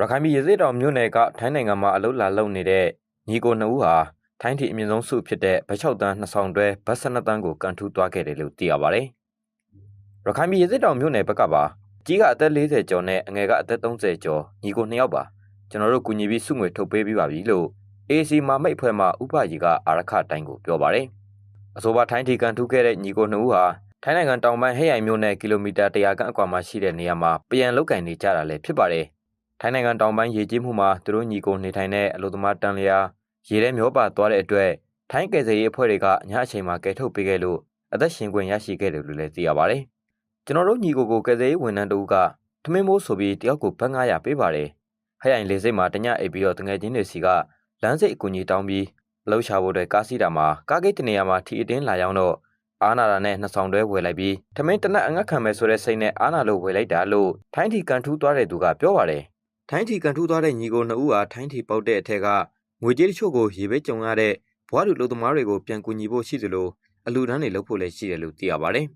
ရခိုင်ပြည်ရသေးတောင်မြို့နယ်ကထိုင်းနိုင်ငံမှာအလုလာလုံနေတဲ့ညီကိုနှစ်ဦးဟာထိုင်းထီအမြင့်ဆုံးစုဖြစ်တဲ့ဗတ်6တန်း2ဆောင်တွဲဗတ်12တန်းကိုကန်ထူးသွားခဲ့တယ်လို့သိရပါတယ်။ရခိုင်ပြည်ရသေးတောင်မြို့နယ်ဘက်ကပါကြီးကအသက်40ကျော်နဲ့အငယ်ကအသက်30ကျော်ညီကိုနှစ်ယောက်ပါကျွန်တော်တို့ကူညီပြီးစုငွေထုတ်ပေးပြီးပါပြီလို့ AC မာမိတ်ဖွဲ့မှဥပကြီးကအာရခတိုင်းကိုပြောပါတယ်။အဆိုပါထိုင်းထီကန်ထူးခဲ့တဲ့ညီကိုနှစ်ဦးဟာထိုင်းနိုင်ငံတောင်ပိုင်းဟဲ့ရိုင်မြို့နယ်ကီလိုမီတာ100ခန့်အကွာမှာရှိတဲ့နေရာမှာပြန်လုတ်ကင်နေကြတာလည်းဖြစ်ပါတယ်။ ထိုင်းနိုင်ငံတောင်ပိုင်းရေကြီးမှုမှာသူတို့ညီကိုနေထိုင်တဲ့အလို့သမားတန်လျာရေထဲမျောပါသွားတဲ့အတွက်ထိုင်းကယ်ဆယ်ရေးအဖွဲ့တွေကညအချိန်မှာကယ်ထုတ်ပေးခဲ့လို့အသက်ရှင်ခွင့်ရရှိခဲ့တယ်လို့လည်းသိရပါတယ်။ကျွန်တော်တို့ညီကိုကိုကယ်ဆယ်ရေးဝန်ထမ်းတဦးကထမင်းမိုးဆိုပြီးတယောက်ကိုဘတ်900ပေးပါတယ်။ဟဲ့ရိုင်လေးစိတ်မှာတညအိပ်ပြီးတော့တငယ်ချင်းတွေစီကလမ်းစိတ်အကူကြီးတောင်းပြီးအလောက်ရှာဖို့အတွက်ကားစီးတာမှာကားဂိတ်တနေရာမှာထီအတင်းလာရောက်တော့အာနာတာနဲ့နှစ်ဆောင်တွဲဝယ်လိုက်ပြီးထမင်းတနက်အငတ်ခံမဲ့ဆိုတဲ့စိတ်နဲ့အာနာလို့ဝယ်လိုက်တာလို့ထိုင်းထီကန်ထူးသွားတဲ့သူကပြောပါတယ်။ ထိုင်းထီကန်ထူးသွားတဲ့ညီကိုနှစ်ဦးဟာထိုင်းထီပေါက်တဲ့အထက်ကငွေကြေးတချို့ကိုရေဘေးကြုံရတဲ့ဘွားလူလူသမားတွေကိုပြန်ကူညီဖို့ရှိသလိုအလူဒန်းတွေလုပ်ဖို့လည်းရှိတယ်လို့သိရပါတယ်